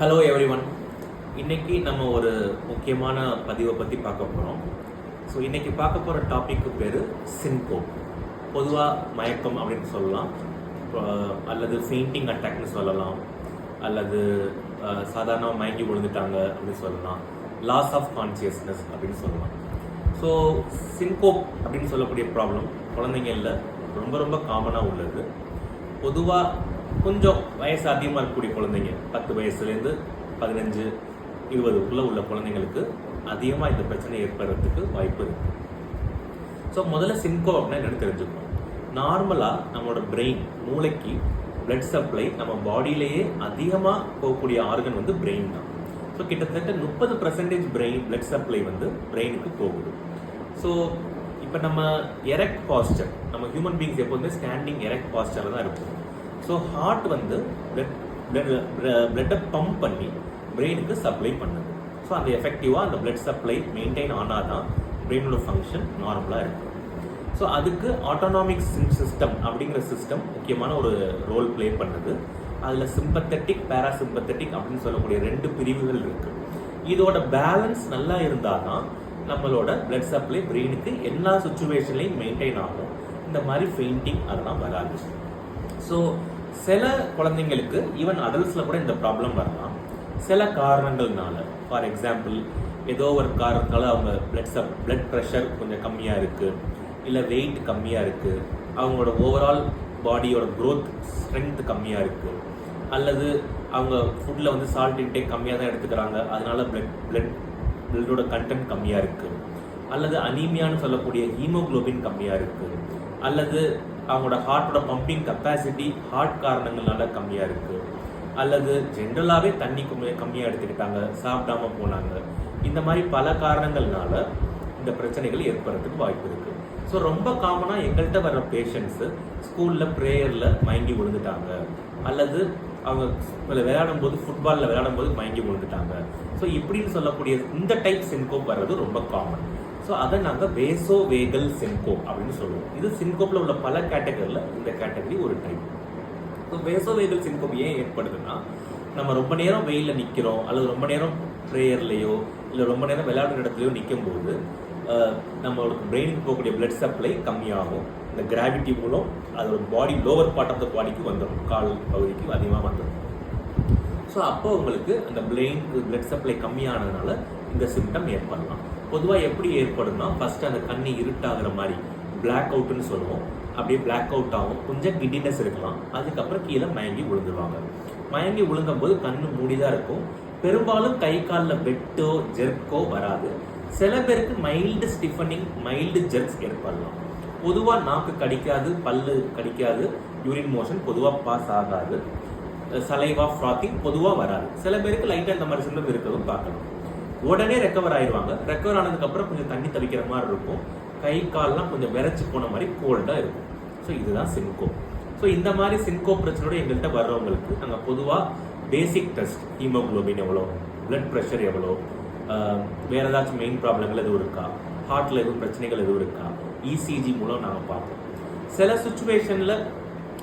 Hello every one இன்னைக்கு நம்ம ஒரு முக்கியமான பதிவை பற்றி பார்க்க போகிறோம் ஸோ இன்னைக்கு பார்க்க போகிற டாப்பிக்கு பேர் சின்கோ பொதுவாக மயக்கம் அப்படின்னு சொல்லலாம். அல்லது ஃபெயிண்டிங் அட்டாக்னு சொல்லலாம். அல்லது சாதாரணமாக மயங்கி விழுந்துட்டாங்க அப்படின்னு சொல்லலாம். லாஸ் ஆஃப் கான்சியஸ்னஸ் அப்படின்னு சொல்லலாம். ஸோ சின்கோப் அப்படின்னு சொல்லக்கூடிய ப்ராப்ளம் குழந்தைங்களில் ரொம்ப ரொம்ப காமனாக உள்ளது. பொதுவாக கொஞ்சம் வயசு அதிகமாக இருக்கக்கூடிய குழந்தைங்க பத்து வயசுலேருந்து பதினஞ்சு இருபதுக்குள்ளே உள்ள குழந்தைங்களுக்கு அதிகமாக இந்த பிரச்சனை ஏற்படுறதுக்கு வாய்ப்பு இருக்குது ஸோ முதல்ல சின்கோ அப்படின்னா என்னென்னு தெரிஞ்சுக்கணும். நார்மலாக நம்மளோட பிரெயின் மூளைக்கு பிளட் சப்ளை நம்ம பாடியிலேயே அதிகமாக போகக்கூடிய ஆர்கன் வந்து பிரெயின் தான். ஸோ கிட்டத்தட்ட முப்பது பர்சன்டேஜ் பிரெயின் பிளட் சப்ளை வந்து பிரெயினுக்கு போகுது. ஸோ இப்போ நம்ம எரக்ட் பாஸ்டர் நம்ம ஹியூமன் பீங்ஸ் எப்போதுமே ஸ்டாண்டிங் எரக்ட் பாஸ்டரில் தான் இருக்கும் ஸோ ஹார்ட் வந்து பிளட்டை பம்ப் பண்ணி பிரெயினுக்கு சப்ளை பண்ணுது. ஸோ அந்த எஃபெக்டிவாக அந்த பிளட் சப்ளை மெயின்டைன் ஆனால் தான் பிரெயினோட ஃபங்க்ஷன் நார்மலாக இருக்கும். ஸோ அதுக்கு ஆட்டோனாமிக் சிஸ்டம் அப்படிங்கிற சிஸ்டம் முக்கியமான ஒரு ரோல் ப்ளே பண்ணுது. அதில் சிம்பத்தட்டிக் பேராசிம்பத்தட்டிக் அப்படின்னு சொல்லக்கூடிய ரெண்டு பிரிவுகள் இருக்குது இதோட பேலன்ஸ் நல்லா இருந்தால் தான் நம்மளோட பிளட் சப்ளை பிரெயினுக்கு எல்லா சுச்சுவேஷன்லையும் மெயின்டைன் ஆகும். இந்த மாதிரி ஃபெயிண்டிங் அதெல்லாம் வராது. ஸோ சில குழந்தைங்களுக்கு ஈவன் அடல்ட்ஸில் கூட இந்த ப்ராப்ளம் வரலாம். சில காரணங்கள்னால ஃபார் எக்ஸாம்பிள் ஏதோ ஒரு காரணத்தால் அவங்க பிளட் சப் பிளட் ப்ரெஷர் கொஞ்சம் கம்மியாக இருக்குது இல்லை வெயிட் கம்மியாக இருக்குது அவங்களோட ஓவரால் பாடியோட க்ரோத் ஸ்ட்ரென்த் கம்மியாக இருக்குது அல்லது அவங்க ஃபுட்டில் வந்து சால்ட் இன்டேக் கம்மியாக தான் எடுத்துக்கிறாங்க அதனால பிளட் பிளட் பிளட்டோட கண்டென்ட் கம்மியாக இருக்குது அல்லது அனீமியான்னு சொல்லக்கூடிய ஹீமோகுளோபின் கம்மியாக இருக்குது அல்லது அவங்களோட ஹார்ட்டோட பம்பிங் கெப்பாசிட்டி ஹார்ட் காரணங்கள்னால கம்மியாக இருக்குது அல்லது ஜென்ரலாகவே தண்ணி கம்மி கம்மியாக எடுத்துக்கிட்டாங்க சாப்பிடாம போனாங்க. இந்த மாதிரி பல காரணங்கள்னால இந்த பிரச்சனைகள் ஏற்படுறதுக்கு வாய்ப்பு இருக்குது ஸோ ரொம்ப காமனாக எங்கள்கிட்ட வர்ற பேஷண்ட்ஸு ஸ்கூலில் ப்ரேயரில் மயங்கி விழுந்துட்டாங்க. அல்லது அவங்க விளையாடும் போது ஃபுட்பாலில் விளையாடும் போது மயங்கி விழுந்துட்டாங்க. ஸோ இப்படின்னு சொல்லக்கூடிய இந்த டைப் சின்கோப் வர்றது ரொம்ப காமன் ஸோ அதை நாங்கள் வேசோ வேகல் சின்கோப் அப்படின்னு சொல்லுவோம். இது சின்கோப்பில் உள்ள பல கேட்டகரியில் இந்த கேட்டகரி ஒரு type so vasovagal syncope ஏன் ஏற்படுதுன்னா நம்ம ரொம்ப நேரம் வெயிலில் நிற்கிறோம் அல்லது ரொம்ப நேரம் ப்ரேயர்லேயோ இல்லை ரொம்ப நேரம் விளையாடுற இடத்துலையோ நிற்கும் போது நம்மளோட பிரெயினுக்கு போகக்கூடிய பிளட் சப்ளை கம்மியாகும். இந்த கிராவிட்டி மூலம் அதோட body lower part of the பாடிக்கு வந்துடும் கால் பகுதிக்கு அதிகமாக வந்துடும் ஸோ அப்போ உங்களுக்கு அந்த பிரெயினுக்கு பிளட் சப்ளை கம்மியானதுனால இந்த சிம்டம் ஏற்படலாம். பொதுவாக எப்படி ஏற்படும்னா ஃபஸ்ட்டு அந்த கண்ணு இருட்டாகிற மாதிரி பிளாக் அவுட்னு சொல்லுவோம். அப்படியே பிளாக் அவுட் ஆகும். கொஞ்சம் கிட்டினஸ் இருக்கலாம். அதுக்கப்புறம் கீழே மயங்கி விழுந்துருவாங்க. மயங்கி விழுங்கும் போது கண்ணு மூடிதான் இருக்கும். பெரும்பாலும் கை காலில் வெட்டோ ஜெர்க்கோ வராது. சில பேருக்கு மைல்டு ஸ்டிஃபனிங் மைல்டு ஜெர்க்ஸ் ஏற்படலாம். பொதுவாக நாக்கு கடிக்காது பல்லு கடிக்காது யூரின் மோஷன் பொதுவாக பாஸ் ஆகாது. சலைவா ஃப்ராத்திங் பொதுவாக வராது. சில பேருக்கு லைட்டாக இந்த மாதிரி சிம்டம் இருக்கிறதும் பார்க்கலாம். உடனே ரெக்கவர் ஆயிடுவாங்க ரெக்கவர் ஆனதுக்கப்புறம் கொஞ்சம் தண்ணி தவிக்கிற மாதிரி இருக்கும். கை கால்லாம் கொஞ்சம் விரைச்சி போன மாதிரி கோல்டாக இருக்கும். ஸோ இதுதான் சின்கோ ஸோ இந்த மாதிரி சின்கோ பிரச்சனையோட எங்கள்கிட்ட வர்றவங்களுக்கு நாங்கள் பொதுவாக பேசிக் டெஸ்ட் ஹீமோகுளோபின் எவ்வளோ பிளட் ப்ரெஷர் எவ்வளோ வேறு ஏதாச்சும் மெயின் ப்ராப்ளங்கள் எதுவும் இருக்கா? ஹார்ட்டில் எதுவும் பிரச்சனைகள் எதுவும் இருக்கா? இசிஜி மூலம் நாங்கள் பார்ப்போம். சில சுச்சுவேஷனில்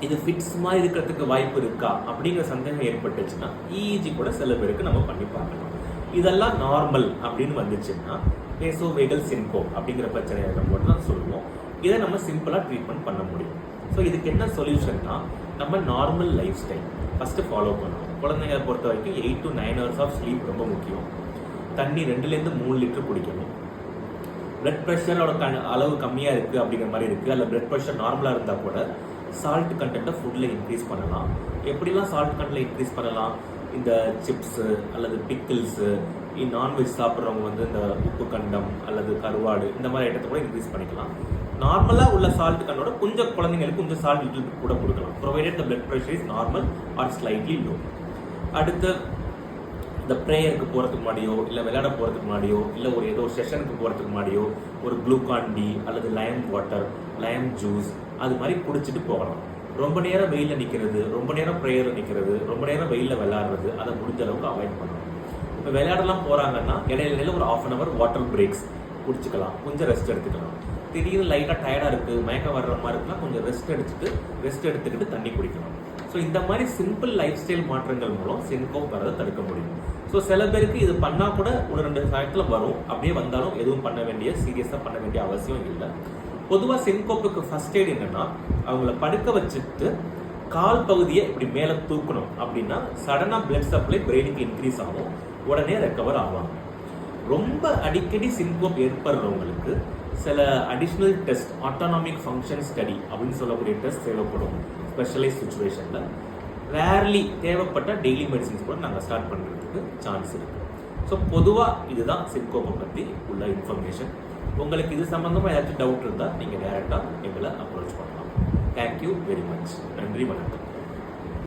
இது ஃபிட்ஸ் மாதிரி இருக்கிறதுக்கு வாய்ப்பு இருக்கா? அப்படிங்கிற சந்தேகம் ஏற்பட்டுச்சுன்னா இஇஜி கூட சில பேருக்கு நம்ம பண்ணி பார்க்கலாம். இதெல்லாம் நார்மல் அப்படின்னு வந்துச்சுன்னா பேசோ வெகல் சின்கோ அப்படிங்கிற பிரச்சனையை மட்டும் தான் சொல்லுவோம். இதை நம்ம சிம்பிளாக ட்ரீட்மெண்ட் பண்ண முடியும். ஸோ இதுக்கு என்ன சொல்யூஷன்னா நம்ம normal life style first follow பண்ணணும். குழந்தைங்களை பொறுத்த வரைக்கும் eight to nine hours of sleep ரொம்ப முக்கியம். தண்ணி ரெண்டுலேருந்து மூணு லிட்டர் குடிக்கணும். பிளட் ப்ரெஷரோட க அளவு கம்மியாக இருக்குது அப்படிங்கிற மாதிரி இருக்குது அல்ல பிளட் ப்ரெஷர் நார்மலாக இருந்தால் கூட சால்ட் கண்டென்ட்டை ஃபுட்டில் இன்க்ரீஸ் பண்ணலாம். எப்படிலாம் சால்ட் கண்டென்ட்டில் இன்க்ரீஸ் பண்ணலாம்? இந்த சிப்ஸு அல்லது பிக்கிள்ஸு நான்வெஜ் சாப்பிட்றவங்க வந்து இந்த உப்பு கண்டம் அல்லது கருவாடு இந்த மாதிரி ஐட்டத்தை கூட இன்க்ரீஸ் பண்ணிக்கலாம். நார்மலாக உள்ள சால்ட் கண்ணோட கொஞ்சம் குழந்தைங்களுக்கு கொஞ்சம் சால்ட் லிட்டில் கூட கொடுக்கலாம். Provided the blood pressure is normal or slightly low அடுத்து இந்த ப்ரேயருக்கு போகிறதுக்கு முன்னாடியோ இல்லை விளையாட போகிறதுக்கு முன்னாடியோ இல்லை ஒரு ஏதோ செஷனுக்கு போகிறதுக்கு முன்னாடியோ ஒரு குளுக்கான் டி அல்லது லயம் வாட்டர் லயம் ஜூஸ் அது மாதிரி குடிச்சிட்டு போகலாம். ரொம்ப நேரம் வெயிலில் நிற்கிறது ரொம்ப நேரம் ப்ரேயரில் நிற்கிறது ரொம்ப நேரம் வெயிலில் விளையாடுறது அதை முடிஞ்ச அளவுக்கு அவாய்ட் பண்ணணும். இப்போ விளையாடலாம் போகிறாங்கன்னா இடையில இடையில ஒரு half an hour water breaks குடிச்சுக்கலாம். கொஞ்சம் ரெஸ்ட் எடுத்துக்கலாம். திடீர்னு லைட்டாக டயர்டாக இருக்குது மயக்கம் வர்ற மாதிரி இருக்குன்னா கொஞ்சம் ரெஸ்ட் எடுத்துட்டு ரெஸ்ட் எடுத்துக்கிட்டு தண்ணி குடிக்கணும் ஸோ இந்த மாதிரி சிம்பிள் லைஃப் ஸ்டைல் மாற்றங்கள் மூலம் சின்கோப் வரதை தடுக்க முடியும். ஸோ சில பேருக்கு இது பண்ணால் கூட ஒரு ரெண்டு சாயத்தில் வரும். அப்படியே வந்தாலும் எதுவும் பண்ண வேண்டிய சீரியஸாக பண்ண வேண்டிய அவசியம் இல்லை. பொதுவாக செங்கோப்புக்கு ஃபர்ஸ்ட் எய்ட் என்னன்னா அவங்கள படுக்க வச்சுட்டு கால் பகுதியை இப்படி மேலே தூக்கணும். அப்படின்னா சடனாக பிளட் சப்ளை பிரெயினுக்கு இன்க்ரீஸ் ஆகும். உடனே ரெக்கவர் ஆவாங்க. ரொம்ப அடிக்கடி சின்கோப் ஏற்படுறவங்களுக்கு சில additional test autonomic function study அப்படின்னு சொல்லக்கூடிய டெஸ்ட் தேவைப்படும். ஸ்பெஷலைஸ் சுச்சுவேஷனில் ரேர்லி தேவைப்பட்ட டெய்லி மெடிசின்ஸ் கூட நாங்கள் ஸ்டார்ட் பண்ணுறதுக்கு சான்ஸ் இருக்குது ஸோ பொதுவாக இதுதான் சின்கோப்பை பற்றி உள்ள இன்ஃபர்மேஷன் உங்களுக்கு இது சம்மந்தமாக ஏதாச்சும் டவுட் இருந்தால் நீங்கள் டேரெக்டாக எங்களை அப்ரோச் பண்ணலாம். தேங்க்யூ வெரி மச் நன்றி வணக்கம்.